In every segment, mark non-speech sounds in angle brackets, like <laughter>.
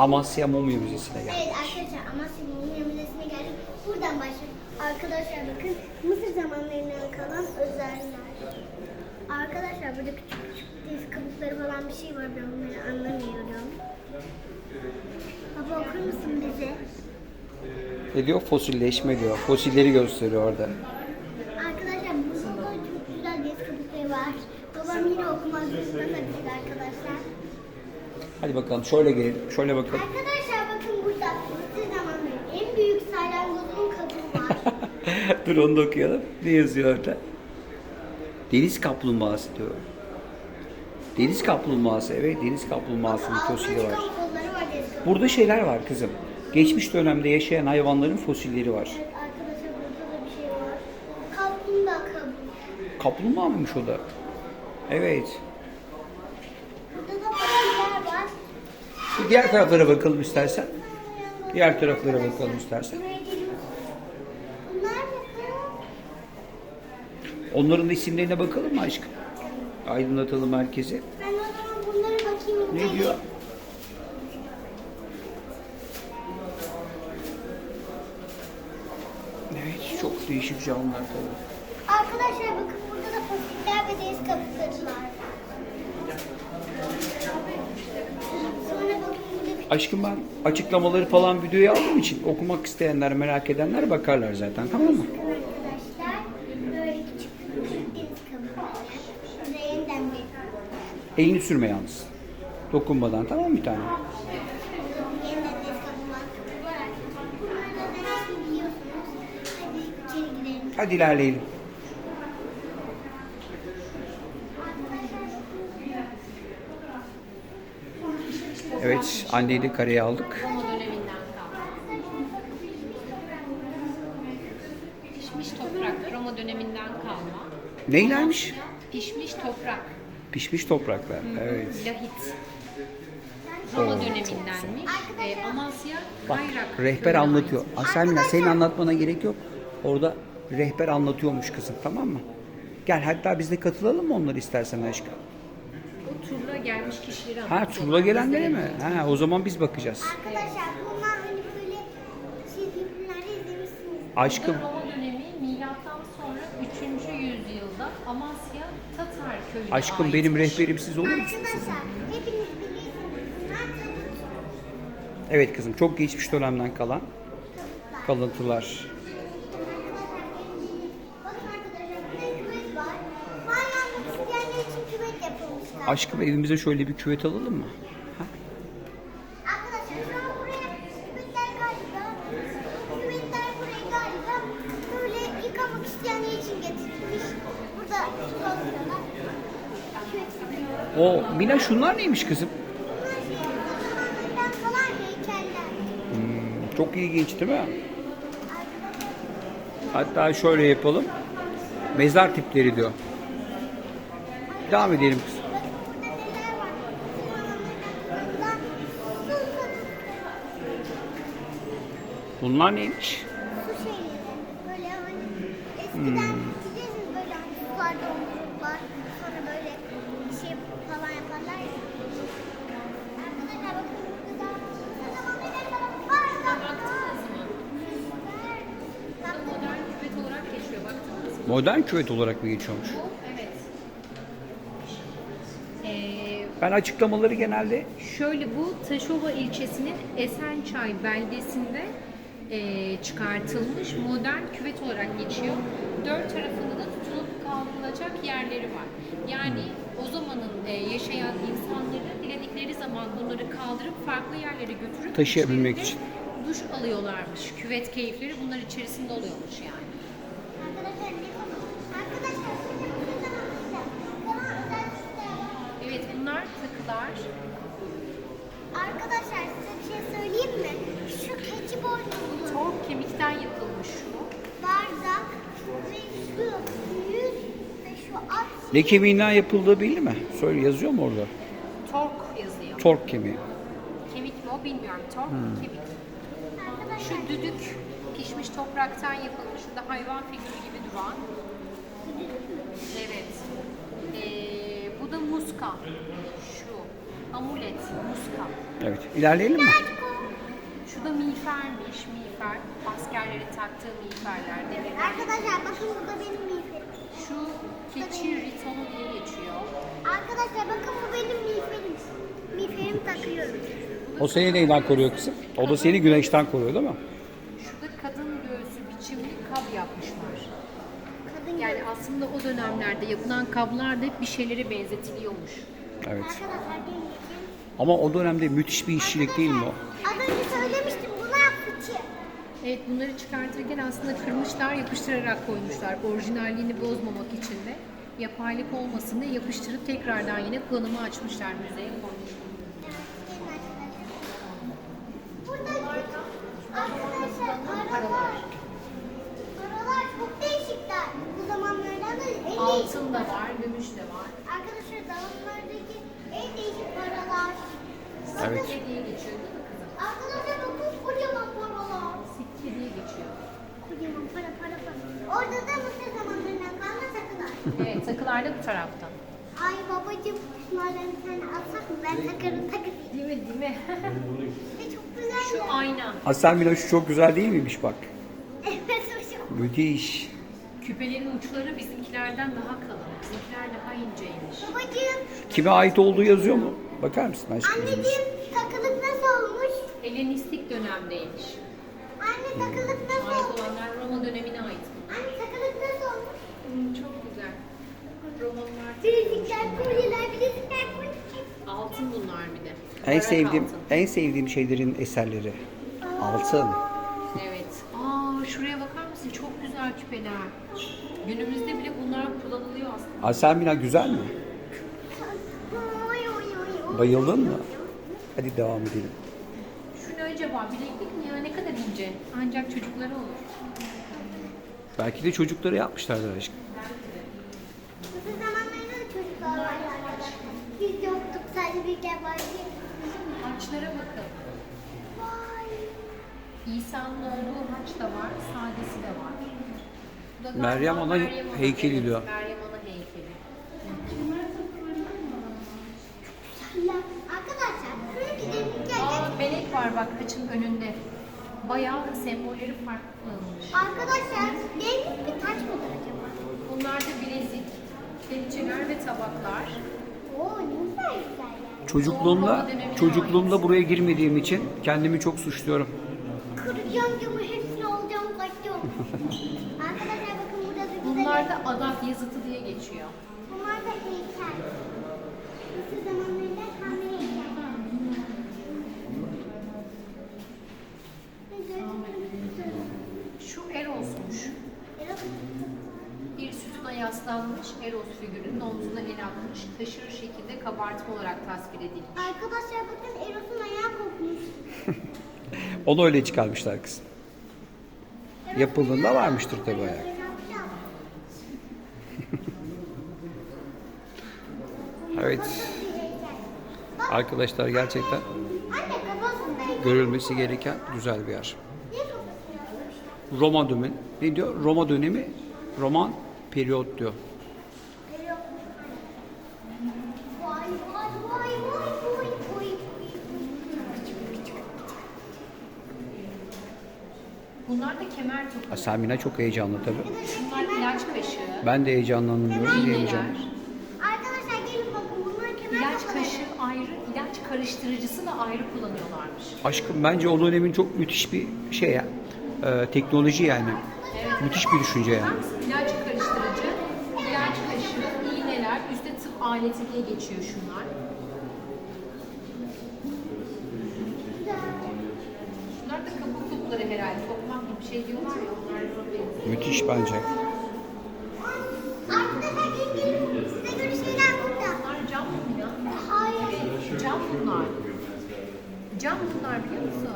Amasya Mumya Müzesi'ne geldik. Evet arkadaşlar Amasya Mumya Müzesi'ne geldik. Buradan başlayalım. Arkadaşlar bakın Mısır zamanlarından kalan özeller. Arkadaşlar burada küçük küçük deniz kabukları falan bir şey var. Ben onları anlamıyorum. Baba okur musun bize? Ne diyor? Fosilleşme diyor. Fosilleri gösteriyor orada. Arkadaşlar burada da çok güzel deniz kabukları var. Babam yine okumak zorunda. Hadi bakalım şöyle gelin. Şöyle bakalım. Arkadaşlar bakın burada Mısır zamanlarının en büyük salyangozun kabuğu var. <laughs> Dur onu da okuyalım. Ne yazıyor orada? Deniz kaplumbağası diyor. Deniz kaplumbağası. Evet deniz kaplumbağasının fosili var. çıkan kolları var deniz kabuğu. Burada şeyler var kızım. Geçmiş dönemde yaşayan hayvanların fosilleri var. Evet arkadaşlar burada da bir şey var. Kaplumbağa kabuğu. Kaplumbağa mıymış o da? Evet. Burada da fosiller var. Bir diğer taraflara bakalım istersen. Diğer taraflara bakalım istersen. Onların isimlerine bakalım mı aşkım? Aydınlatalım herkese. Ben o zaman bunlara bakayım. Ne diyor? Evet, çok değişik canlılar tabii. Arkadaşlar bakın burada da fosiller ve deniz kabukları var. Sonra bakın burada küçük Aşkım ben açıklamaları falan videoya aldığım için okumak isteyenler, merak edenler bakarlar zaten tamam mı? Elini sürme yalnız. Dokunmadan tamam mı bir tane? yeniden deniz kabuğu var. Bunları da denesini biliyorsunuz. Hadi içeri gidelim. Hadi ilerleyelim. Evet, anneyi de kareye aldık. Roma döneminden kalma. Pişmiş toprak, Roma döneminden kalma. Neylermiş? Pişmiş toprak, Pişmiş topraklar. Evet. lahit. Roma Oo, dönemindenmiş. Ee, Amasya, Bak Kayrak. rehber köyüne anlatıyor. ait. Aselmina senin anlatmana gerek yok. Orada rehber anlatıyormuş kızım tamam mı? Gel hatta biz de katılalım mı onları istersen aşkım? Gelmiş kişileri Ha turla gelenlere mi? Ha o zaman biz bakacağız. Arkadaşlar bunlar hani böyle çizgi filmlerde izlemişsiniz. Aşkım Roma dönemi milattan sonra 3. yüzyılda Amasya Tatar köyüne aşkım ait. benim rehberim siz olur musunuz? Arkadaşlar hepiniz. Bunlar tabut. Evet kızım çok geçmiş dönemden kalan kalıntılar. Bakın arkadaşlar burada küvet var. Hala isteyenler için küvet yapılmışlar. Aşkım evimize şöyle bir küvet alalım mı? Ha? Arkadaşlar şu an buraya küvetler galiba. Bu küvetler buraya galiba böyle yıkamak isteyenler için getirilmiş. Burada kalıyorlar. Küvet. O Mina şunlar neymiş kızım? Bunlar şey heykeller. Hmm, çok ilginç değil mi? Hatta şöyle yapalım. Mezar tipleri diyor. Devam edelim kızım. Bakın burada neler var. Zamanlardan kalan su Bunlar neymiş? su şeyleri. Böyle hani eskiden bilirsiniz böyle hani sularda. Sonra böyle bir şey falan yaparlar ya. Arkadaşlar bakın burada da modern küvet olarak geçiyor. Baktınız mı? Modern küvet olarak mı geçiyormuş? Evet. Ee, Ben açıklamaları genelde Şöyle bu Taşova ilçesinin Esençay beldesinde eee, çıkartılmış modern küvet olarak geçiyor. Dört tarafında da tutunup kaldırılacak yerleri var. Yani o zamanın eee, yaşayan insanları diledikleri zaman bunları kaldırıp farklı yerlere götürüp Taşıyabilmek için. duş alıyorlarmış. Küvet keyifleri bunlar içerisinde oluyormuş yani. Evet bunlar takılar. Arkadaşlar size bir şey söyleyeyim mi? Şu keçi boynuzlu Tork kemikten yapılmış şu. bardak ve şu yüz ve şu at ne kemiğinden yapıldığı belli mi? Söyle yazıyor mu orada? Tork yazıyor. Tork kemiği. Kemik mi o bilmiyorum. Tork kemik. arkadaşlar Şu düdük pişmiş topraktan yapılmış. Şu da hayvan figürü gibi duran. Evet. Ee, bu da muska. Amulet, muska. Evet. İlerleyelim mi? Şu da miğfermiş, miğfer. Askerlerin taktığı miğferler. Arkadaşlar bakın bu da benim miğferim. Şu keçi ritonu diye geçiyor. Arkadaşlar bakın bu benim miğferim. Miğferimi takıyorum. O seni neyden koruyor kızım? O da seni güneşten koruyor değil mi? Şurada kadın göğsü biçimli kab yapmışlar. Kadın Yani yani. aslında o dönemlerde yapılan kablar da hep bir şeylere benzetiliyormuş. Evet. Arkadaşlar benim Ama o dönemde müthiş bir işçilik değil mi o? Az önce söylemiştim bunlar fıçı. Evet bunları çıkartırken aslında kırmışlar, yapıştırarak koymuşlar. Orijinalliğini bozmamak için de yapaylık olmasın diye yapıştırıp tekrardan yine kullanıma açmışlar, müzeye koymuşlar. Burada arkadaşlar aralar. Aralar çok değişikler. Bu zamanlarda da en değişik. Altın da var, gümüş de var. Arkadaşlar zamanlardaki en değişik paralar. Evet. Sikke diye geçiyor değil mi kızım? Arkadaşlar bakın kocaman paralar. Sikke diye geçiyor. Kocaman para para para. Orada da Mısır zamanlarından kalma takılar. Evet takılar da bu tarafta. Ay babacım şunlardan bir tane alsak mı? Ben takarım takarım. Değil mi değil mi? <laughs> Çok güzel. Şu ayna. Aslan Mila şu çok güzel değil miymiş bak? Evet hocam. Müthiş. Küpelerin uçları bizimkilerden daha kalın. Bizimkiler daha inceymiş. Babacım, Kime ait olduğu yazıyor mu? Bakar mısın aşkım? anneciğim takılık nasıl olmuş? Helenistik dönemdeymiş. Anne takılık nasıl Ait olmuş? olanlar Dönemine ait. Anne takılık nasıl olmuş? Hmm, çok güzel. Romanlar Bilezikler, kolyeler, bilezikler, kolyeler. altın bunlar bir de. En Barak sevdiğim altın. en sevdiğim şeylerin eserleri. Altın. Evet. Aa şuraya bakar mısın? Çok güzel küpeler. Günümüzde bile bunlar kullanılıyor aslında. Aslan Mila güzel mi? Bayıldın mı? Hadi devam edelim. Şu ne acaba? Bileklik mi ya? Ne kadar ince. Ancak çocuklara olur. Belki de çocukları yapmışlardır aşkım. Mısır zamanlarında da çocuklar vardı arkadaşlar. Biz yoktuk, sadece büyükler vardı. Haçlara bakın. Vay. İsa'nın olduğu haç da var, sadesi de var. Bu da galiba Meryem Meryem Ana, heykeli evet, diyor. Meryem Ana heykeli. Arkadaşlar, şöyle gidelim. Gel, gel. Aa melek var bak haçın önünde. Bayağı sembolleri farklı kullanılmış. Arkadaşlar, gelin bir taş mıdır acaba? Bunlar da bilezik, kepçeler ve tabaklar. Oo, ne güzel güzel yani. Çocukluğumda çocukluğumda buraya girmediğim için kendimi çok suçluyorum. Kıracağım camı, hepsini alacağım, kaçacağım. <laughs> arkadaşlar bakın burada da güzel. Bunlar da adak yazıtı diye geçiyor. Bunlar da heykel. Mısır zamanlarında kahve heykel. Şu Eros'muş. Bir sütuna yaslanmış Eros figürünün omzuna el atmış, taşır şekilde kabartma olarak tasvir edilmiş. Arkadaşlar bakın Eros'un ayağı kopmuş. <laughs> Onu öyle çıkarmışlar kız. Yapıldığında varmıştır tabii ayak. Evet. <laughs> Arkadaşlar gerçekten görülmesi gereken güzel bir yer. Roma dönemi ne diyor? Roma dönemi roman periyot diyor. Eros. Vay vay vay vay vay vay. Bunlar da kemer topu. Asamina çok heyecanlı tabii. Bunlar ilaç kaşığı, Ben de iğneler. diyemeyeceğim. Arkadaşlar gelin bakın bunlar kemer İlaç kafaları. kaşığı ayrı, ilaç karıştırıcısı da ayrı kullanıyorlarmış. Aşkım bence o dönemin çok müthiş bir şey ya. e, teknoloji yani. Müthiş bir düşünce yani. İlaç karıştırıcı, ilaç kaşığı, iğneler, üstte tıp aleti diye geçiyor şunlar. Şey diyorlar ya onlar benziyor. Müthiş bence. Bunlar cam mı ya? Hayır. Cam bunlar. Cam bunlar biliyor musun?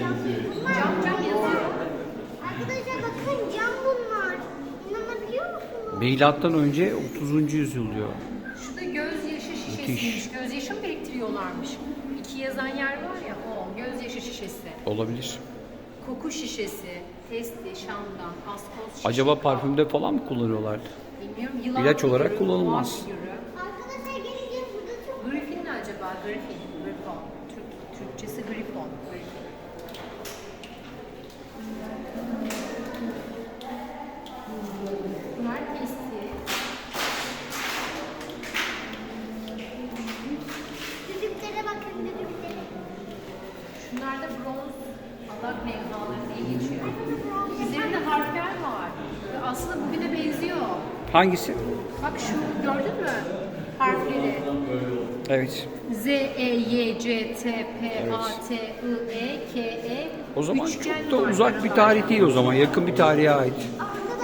Cam. Bunlar Cam yazıyor. Arkadaşlar bakın cam bunlar. İnanabiliyor musunuz? Milattan önce 30. yüzyıl diyor. Şu da gözyaşı şişesiymiş. Gözyaşı mı biriktiriyorlarmış? İki yazan yer var ya o gözyaşı şişesi. Olabilir. Koku şişesi, testi, şamdan, askoz şişesi. Acaba parfümde falan mı kullanıyorlardı? Bilmiyorum. Yılan İlaç olarak kullanılmaz. Arkadaşlar gelin gelin burada çok Griffin'le acaba? Griffin, Griffon. Türk, Türkçesi Griffon. Griffin. Bunlar testi. Düdüklere bakın düdüklere. Şunlar da bronz adak levhaları diye geçiyor. Üzerinde harfler var. Ve aslında bugüne benziyor. Hangisi? Bak şu gördün mü? Harfleri. Evet. Z, E, Y, C, T, P, A, T, I, E, K, E. O zaman Üçgen çok da var uzak bir tarih değil o zaman. Yakın bir tarihe ait.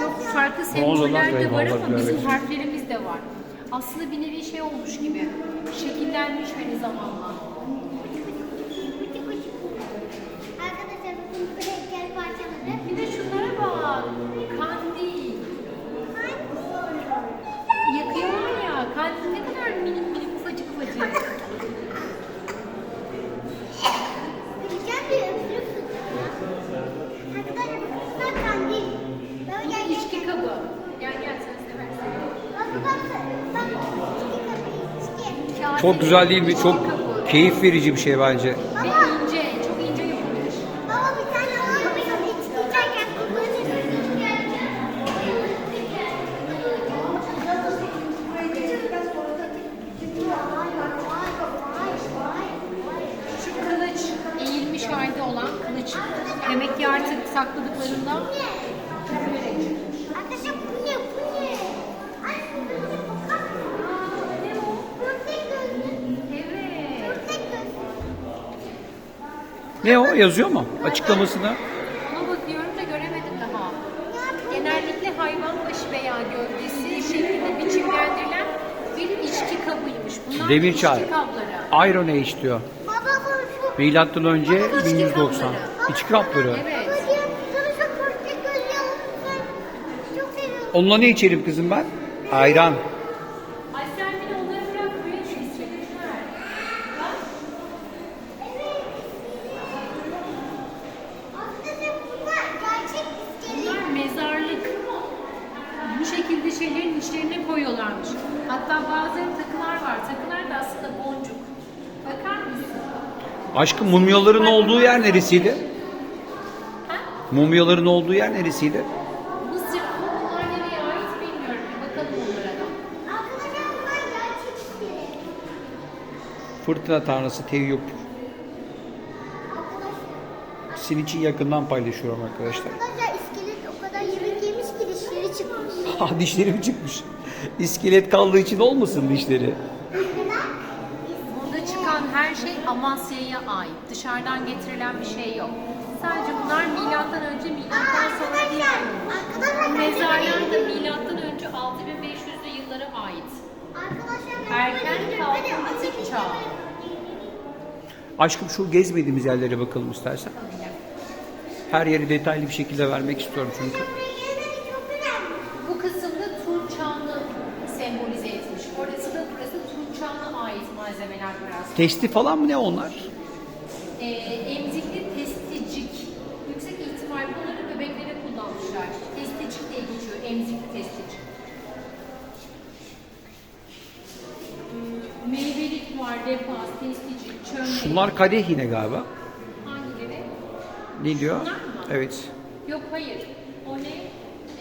Yok farklı semboller de var levhalar, ama bizim evet. harflerimiz de var. Aslında bir nevi şey olmuş gibi. Şekillenmiş hani zamanla. Arkadaşlar bakın bu heykel parçaları. Bir de şunlara bak. Kandil. Yakıyorlar ya. Kandil ne kadar minik minik ufacık ufacık. Güzel bir öpülük Arkadaşlar bakın bunlar kandil. Böyle Bu içki kabı. Gel gel sen seversin. Bak bak bak. İçki kapıyı içki. Kase, Çok güzel değil mi? Çok keyif verici bir şey bence. Ne o? Yazıyor mu? Açıklamasına. Ona bakıyorum da göremedim daha. Genellikle hayvan başı veya gövdesi şeklinde biçimlendirilen bir içki kabıymış. Bunlar Demir içki çay. kapları. Iron Age diyor. Baba bu şu. Milattan önce İçki 1190. kapları. İçki kapları. Evet. Çok seviyorum. Onunla ne içerim kızım ben? Ayran. Ay sen bir de onları bırak buraya şu iskeletler. Bak. Arkadaşlar bunlar gerçek iskelet. Bunlar mezarlık. Bu şekilde şeylerin içlerine koyuyorlarmış. Hatta bazı takılar var. Takılar da aslında boncuk. Bakar mısın? Aşkım mumyaların olduğu yer neresiydi? Ha? Mumyaların olduğu yer neresiydi? Mısır bunlar nereye ait bilmiyorum. Bir bakalım onlara da. Arkadaşlar bunlar gerçek iskelet. Fırtına tanrısı Teyyup. Sizin için yakından paylaşıyorum arkadaşlar. Arkadaşlar iskelet o kadar yemek yemiş ki dişleri çıkmış. <laughs> Ha dişlerim çıkmış. İskelet kaldığı için olmasın dişleri. Burada çıkan her şey Amasya'ya ait. Dışarıdan getirilen bir şey yok. Sadece bunlar milattan önce milattan sonra değil. Bu mezarlar da milattan önce 6500'lü yıllara ait. Arkadaşlar Erken kalkıntık çağ. Aşkım şu gezmediğimiz yerlere bakalım istersen. Her yeri detaylı bir şekilde vermek istiyorum çünkü. Bu kısımda Tunç Çağı'nı sembolize etmiş. Orası da burası Tunç Çağı'na ait malzemeler var aslında. Testi falan mı ne onlar? Ee, emzikli testicik. Yüksek ihtimal bunları bebeklere kullanmışlar. Testicik diye geçiyor. Emzikli testicik. Hmm, Meyvelik var, defas, testicik, çömlek. Şunlar kadeh yine galiba. Hangileri? Ne diyor? Şunlar mı? Evet. Yok hayır. O ne?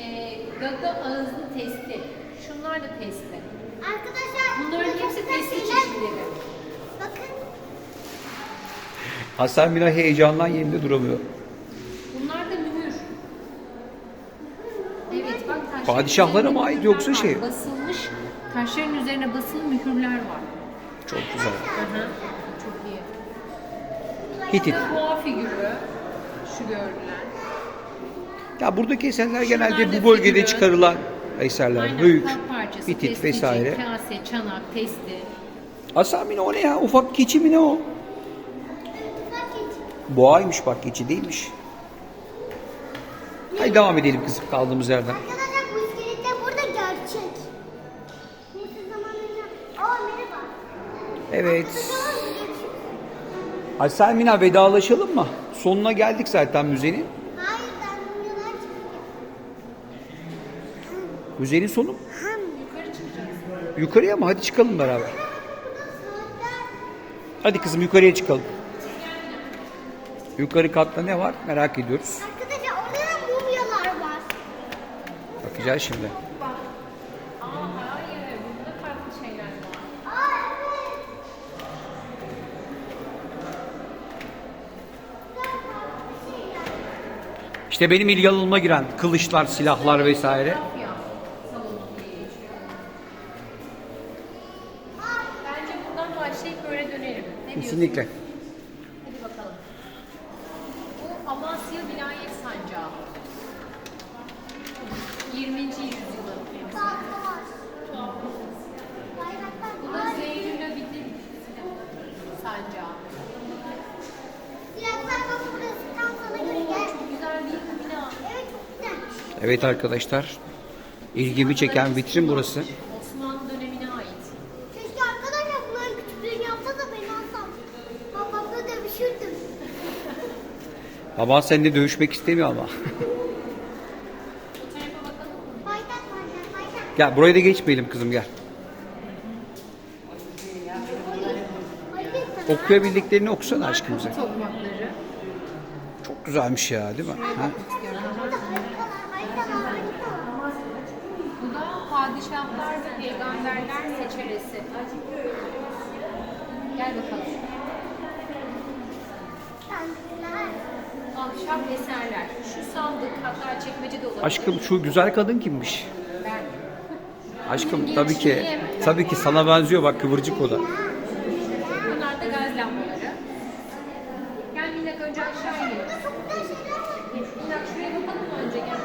Ee, gaga ağızlı testi. Şunlar da testi. Arkadaşlar Bunların hepsi testi şeyler- çeşitleri. Hasan Mina heyecandan yerinde duramıyor. Bunlar da mühür. Evet bak taşların Padişahlara mı ait mühürler yoksa var. şey? Basılmış taşların üzerine basılı mühürler var. Çok güzel. Hı. Çok iyi. Hitit. Bu boğa figürü. Şu görülen. Ya buradaki eserler genelde da bu bölgede figürü. çıkarılan eserler. Aynen Büyük, kap parçası, Hitit testicilik, vesaire. kase, çanak, testi. Hasan o ne ya? Ufak keçi mi ne o? Boğaymış bak keçi değilmiş. Hadi devam edelim kızım kaldığımız yerden. arkadaşlar bu iskeletler burada gerçek. Mısır zamanında. Aa merhaba. Evet. Hasan Mina vedalaşalım mı? Sonuna geldik zaten müzenin. Hayır ben bundan çıkacağım. Müzenin sonu mu? Yukarıya mı? Hadi çıkalım beraber. Hadi kızım yukarıya çıkalım. Yukarı katta ne var merak ediyoruz. Arkadaşlar orada da mumyalar var. Bakacağız şimdi. Aa hayır, burada farklı şeyler var. Aa evet. Güzel farklı şeyler. İşte benim ilgi alanıma giren kılıçlar, silahlar vesaire. Ya, salonu diye geçiyor. Bence buradan başlayıp böyle dönelim. Ne diyorsun? Kesinlikle. Hadi bakalım. Bu Amasya Vilayet Sancağı. 20. yüzyılın. Tahta var. Bayraklar Bu var. da Zeynülabidin Sancağı. Silahlar bak burası tam sana göre gel. Çok güzel değil mi bina? Evet çok güzelmiş. Evet arkadaşlar. ilgimi çeken vitrin burası. Osmanlı dönemine ait. Keşke arkadaşlar bunların küçüklüğünü yapsa da beni alsam. Babamla dövüşürdüm. <laughs> Baban seninle dövüşmek istemiyor ama. <laughs> Gel burayı da geçmeyelim kızım gel. Okuyabildiklerini okusana aşkım bize. Tokmakları. Çok güzelmiş ya değil mi? Ha? Burada haritalar haritalar haritalar. Bu da padişahlar ve peygamberler seçeresi. Gel bakalım. Ahşap eserler. Şu sandık hatta çekmece de olabilir. Aşkım şu güzel kadın kimmiş? Ben. Aşkım tabii ki tabii ki sana benziyor bak kıvırcık o da. Bunlar da gaz lambaları. Gel önce aşağı inelim. Var. Minak şuraya bakalım önce gel.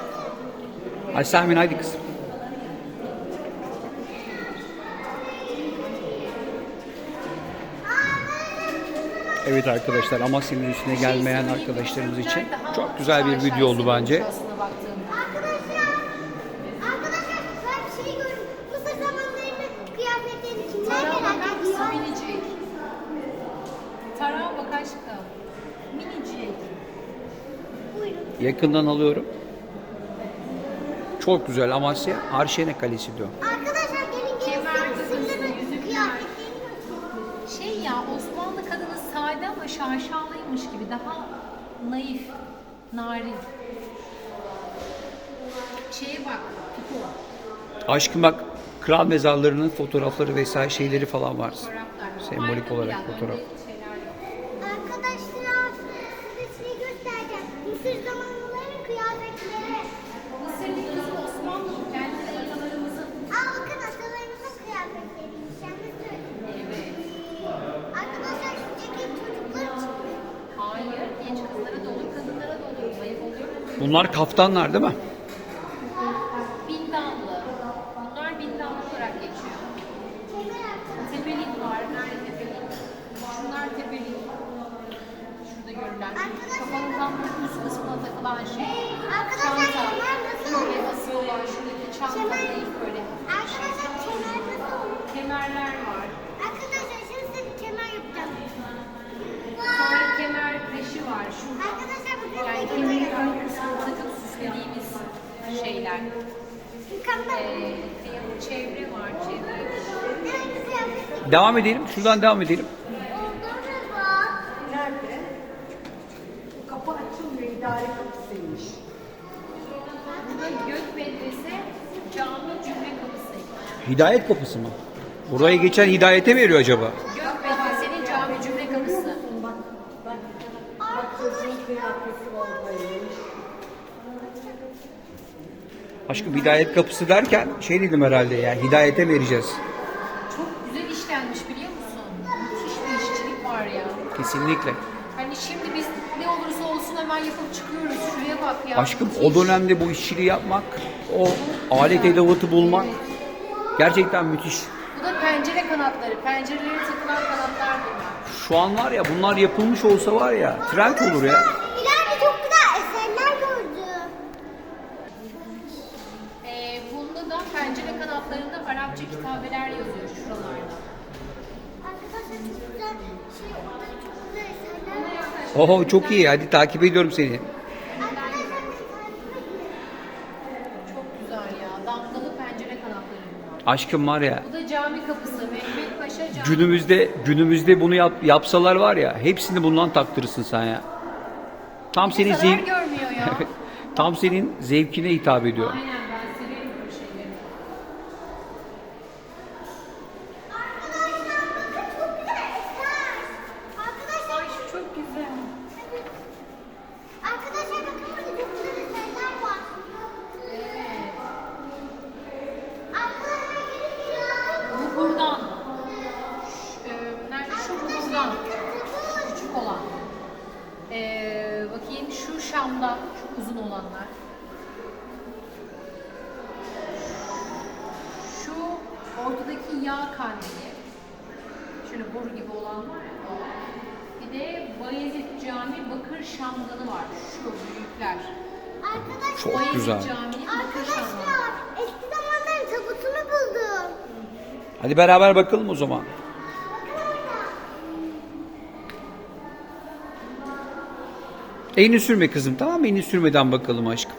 Hadi Sermin haydi kızım. Evet arkadaşlar Amasya'nın üstüne gelmeyen arkadaşlarımız için çok güzel bir video oldu bence. Yakından alıyorum. Çok güzel Amasya Arşene Kalesi diyor. Şaşalıymış gibi daha naif, narin. Şeye bak, Pipo. Aşkım bak kral mezarlarının fotoğrafları vesaire şeyleri falan var. Sembolik olarak fotoğraf. önde şeyler yok. Arkadaşlar size şey göstereceğim. Mısır zamanlarının kıyafetleri. Mısır değil kızım Osmanlı, kendi atalarımızın. Aa bakın atalarımızın kıyafetleriymiş. Yalnız söyleyeyim. Evet. Arkadaşlar şu ceket çocuklar için mi? Hayır, genç kızlara da olur, kadınlara da olur. Ayıp oluyor mu? Bunlar kaftanlar değil mi? Bindallı. Bunlar bindallı olarak geçiyor. Kemer arkadaşlar. Tepelik var. Nerede tepelik? Şunlar tepelik. Şurada görülen. Kafanızdan üst kısmına takılan şey. Arkadaşlar Çanta. kemer nasıl Böyle olur? asıyorlar. Şuradaki çanta Kemer. değil böyle. Arkadaşlar kemer nasıl olur? Kemerler var. Arkadaşlar şimdi size bir kemer yapacağım. Sonra kemer reşi var. Şu Arkadaşlar bakın yani ne kemerin kemer ön kısmına takıp süslediğimiz şeyler. Mükemmel. Ee, çevre var. Çevre. Evet bir kıyafet. Devam edelim. Şuradan devam edelim. Nerede? Kapı açılmıyor, idare kapısıymış. Bu da Gök Medrese Cami Cümle Kapısı. Hidayet kapısı mı? Buraya geçen hidayete mi veriyor acaba? Gök Medrese'nin Cami Cümle Kapısı. Bak, bak. Bak çocuğun kıyafeti oradaymış. Aşkım hidayet kapısı derken şey dedim herhalde ya hidayete mi vereceğiz? Kesinlikle. Hani şimdi biz ne olursa olsun hemen yapıp çıkıyoruz. Şuraya bak ya. Aşkım o dönemde bu işçiliği yapmak, o alet edevatı bulmak gerçekten müthiş. Bu da pencere kanatları. Pencerelere takılan kanatlar bunlar. Şu an var ya bunlar yapılmış olsa var ya trend olur ya. İleride çok güzel eserler gördüm. Ee, bunda da pencere kanatlarında Arapça kitabeler yazıyor şuralarda. Arkadaşlar çok güzel şey orada çok güzel eserler var. Oho çok iyi hadi takip ediyorum seni. Çok güzel ya. Damgalı pencere kanatları bunlar. Aşkım var ya Bu da cami kapısı. Mehmet Paşa Camii. günümüzde günümüzde bunu yap, yapsalar var ya hepsini bundan taktırırsın sen ya. Tam senin Zarar zevk görmüyor ya. <laughs> tam senin zevkine hitap ediyor. Aynen ben severim bu şeyleri. Arkadaşlar bakın çok güzel eser. Arkadaşlar Ay şu çok güzel. Arkadaşlar bakın burada çok güzel eserler var. Arkadaşlar gelin gelin. Bu buradan. Şu, e, nerede şu bu buradan. Küçük olan. Ee, bakayım şu Şam'da şu uzun olanlar. Şu ortadaki yağ kandili. Şöyle boru gibi olan var ya. o. Bir de Bayezid Camii Bakır Şamdanı var. Şu büyükler. Arkadaşlar. Çok Bayezid güzel. Camii Bakır Şamdanı. Arkadaşlar eski zamanların tabutunu buldum. Hadi beraber bakalım o zaman. Elini sürme kızım tamam mı? Elini sürmeden bakalım aşkım.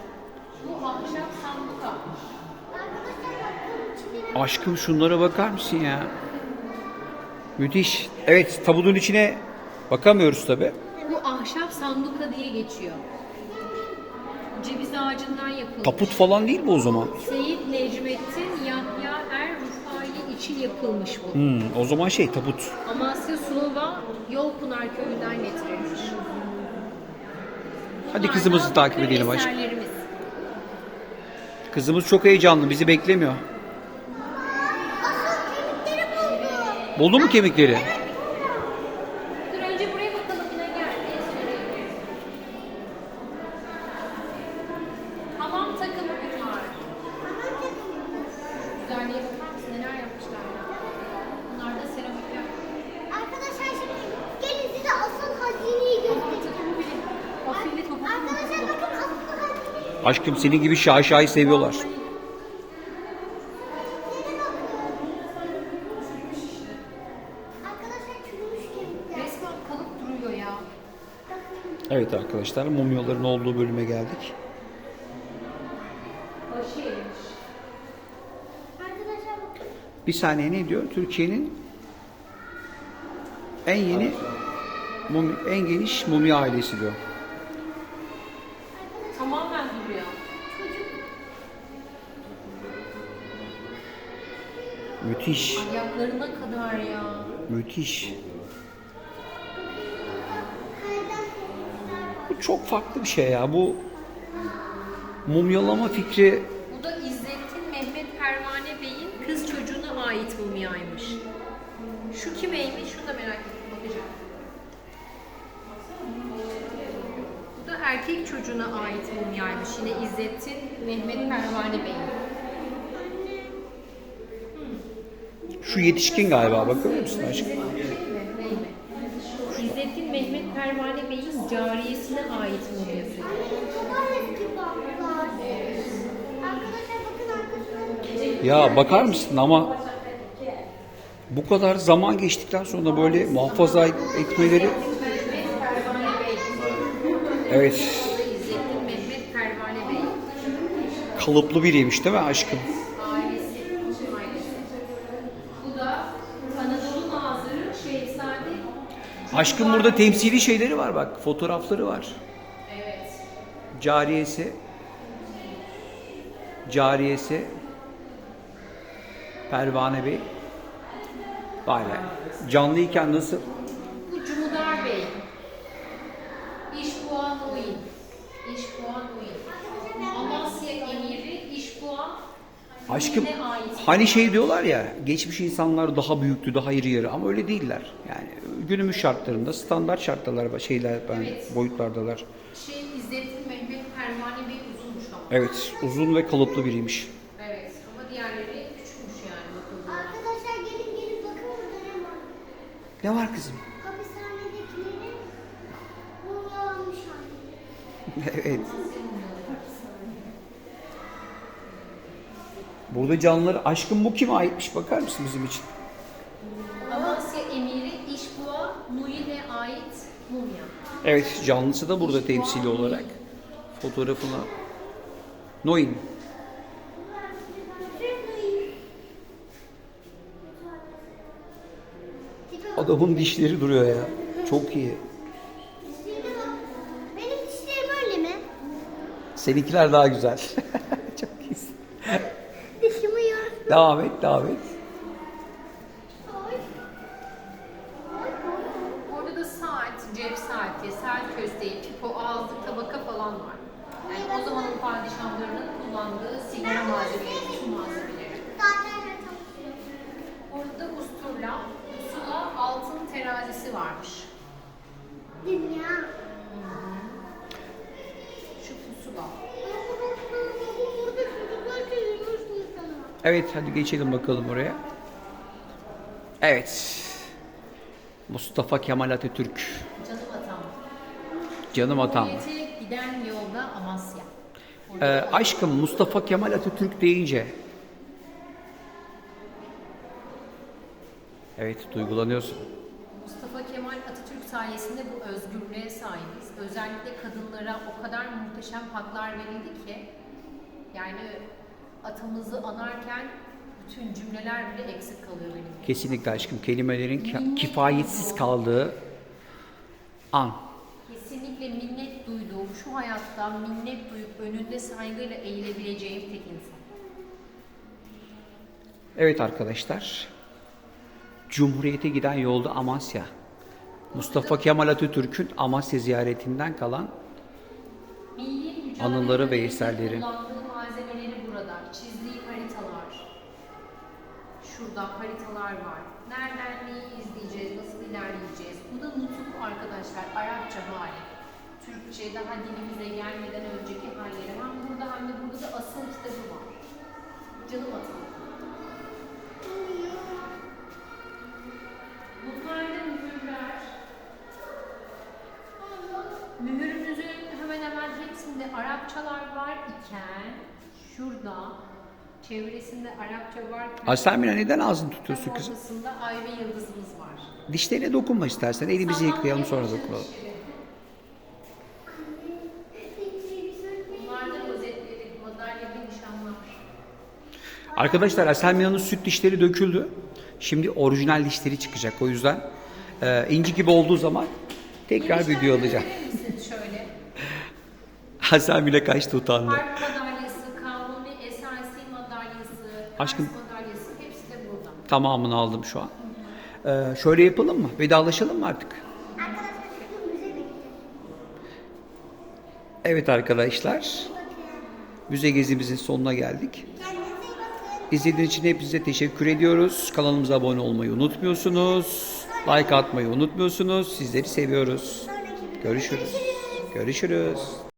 Aşkım şunlara bakar mısın ya? Müthiş. Evet tabutun içine bakamıyoruz tabi. Bu ahşap sanduka diye geçiyor. Ceviz ağacından yapılmış. Taput falan değil mi o zaman? Seyit Necmettin için yapılmış bu. Hmm, o zaman şey tabut. Amasya Sulova Yolpınar köyünden getirilmiş. Hadi kızımızı da takip edelim aşkım. eserlerimiz. Kızımız çok heyecanlı bizi beklemiyor. kemikleri buldum. Buldun mu kemikleri? Dur önce buraya bakalım yine gel. Ne söyleyeyim? Hamam takımı bunlar. Güzelliğe bakar mısın? Neler yapmışlar ya? Bunlar da seramikler. Arkadaşlar şimdi gelin size asıl hazineyi göstereceğim. Afilli topu. Arkadaşlar bakın asıl hazineyi. Aşkım senin gibi şaşayı seviyorlar. Arkadaşlar çürümüş kemikler. Resmen kalıp duruyor ya. Evet arkadaşlar mumyaların olduğu bölüme geldik. Başı yemiş. Arkadaşlar bakın. Bir saniye ne diyor? Türkiye'nin en yeni mum, en geniş mumya ailesi diyor. Tamamen duruyor. Müthiş. Ayaklarına kadar ya. Müthiş. Bu çok farklı bir şey ya. Bu mumyalama fikri Bu da İzzettin Mehmet Pervane Bey'in kız mumyaymış. Şu kimeymiş? Şunu da merak ettim. Bakacağım. Bu da erkek çocuğuna ait mumyaymış. Yine İzzettin Mehmet Pervane Bey'in. şu yetişkin galiba bakıyor musun aşkım? İzzettin Mehmet Pervane Bey'in cariyesine ait mumyası. Ya bakar mısın ama bu kadar zaman geçtikten sonra böyle muhafaza etmeleri evet kalıplı biriymiş değil mi aşkım? Aşkım burada temsili şeyleri var bak fotoğrafları var. Cariyesi Cariyesi Pervane Bey Be. Canlıyken nasıl? Bu Cumhudar Bey. İşbuğa Noin. İşbuğa Noin. Amasya Emiri İşbuğa Aşkım hani şey diyorlar ya geçmiş insanlar daha büyüktü daha iri yarı ama öyle değiller. Yani günümüz şartlarında standart şartlar şeyler ben Evet. boyutlardalar. Şey İzzettin Mehmet Pervane Bey uzunmuş ama. Evet uzun ve kalıplı biriymiş. Evet ama diğerleri küçükmüş yani bakıldığında. Arkadaşlar gelin gelin bakın burada ne var. Ne var kızım? Hapishanedekilerin mumyalanmış <laughs> hali. evet. Burada canlılar aşkım bu kime aitmiş bakar mısın bizim için? Amasya Emiri İşbuğa Nuin'e ait mumya. Evet canlısı da burada temsili olarak fotoğrafına Noin. Adamın dişleri duruyor ya. Çok iyi. Benim dişlerim böyle mi? Seninkiler daha güzel. <laughs> Çok iyisin. Dişimi yor. Devam et, devam et. Oy. Oy. Orada da saat, cep saati, saat kösteği, pipo, ağızlık, tabaka falan var. Yani o zamanın padişahlarının kullandığı sigara malzemeleri, tüm malzemeleri. Saatlerle çalışıyor. Orada usturla, pusula, altın terazisi varmış. Dünya. Şu pusula. Evet, hadi geçelim bakalım oraya. Evet. Mustafa Kemal Atatürk. Canım atam. Canım atam. Cumhuriyete giden yolda Amasya. Ee, aşkım Mustafa Kemal Atatürk deyince. Evet, duygulanıyorsun. Sayesinde bu özgürlüğe sahibiz. Özellikle kadınlara o kadar muhteşem haklar verildi ki yani atamızı anarken bütün cümleler bile eksik kalıyor benim. Kesinlikle aşkım kelimelerin ki- kifayetsiz kaldığı an. Kesinlikle minnet duyduğum, şu hayatta minnet duyup önünde saygıyla eğilebileceğim tek insan. Evet arkadaşlar. Cumhuriyete giden yolda Amasya. Mustafa Kemal Atatürk'ün Amasya ziyaretinden kalan Anıları ve eserleri. Malzemeleri burada. Çizdiği haritalar. Şurada haritalar var. Nereden neyi izleyeceğiz, nasıl ilerleyeceğiz. Bu da nutuk arkadaşlar. Arapça hali. Türkçe daha dilimize gelmeden önceki halleri. Hem burada hem de burada da asıl kitabı var. Canım atalım. Bunlar da mühürler. Mühürümüzün hemen hemen hepsinde Arapçalar var iken şurada çevresinde Arapça varken Aselmina neden ağzını tutuyorsun kızım? ortasında ay ve yıldızımız var. Dişlerine dokunma istersen. Elimizi Tamam, yıkayalım sonra dokunalım. Arkadaşlar Aselmina'nın süt dişleri döküldü. Şimdi orijinal dişleri çıkacak. O yüzden e, inci gibi olduğu zaman tekrar video alacağım. Şöyle? Aselmina kaçtı utandı. Harp madalyası, kanuni esasi madalyası, Aşkım. Madalyası hepsi de burada. Tamamını aldım şu an. E, şöyle yapalım mı? Vedalaşalım mı artık? Arkadaşlar şimdi müze gideceğiz. Evet arkadaşlar. Müze gezimizin sonuna geldik. Kendinize iyi bakın. İzlediğiniz için hepinize teşekkür ediyoruz. Kanalımıza abone olmayı unutmuyorsunuz. Like atmayı unutmuyorsunuz. Sizleri seviyoruz. Sonraki Görüşürüz. Görüşürüz.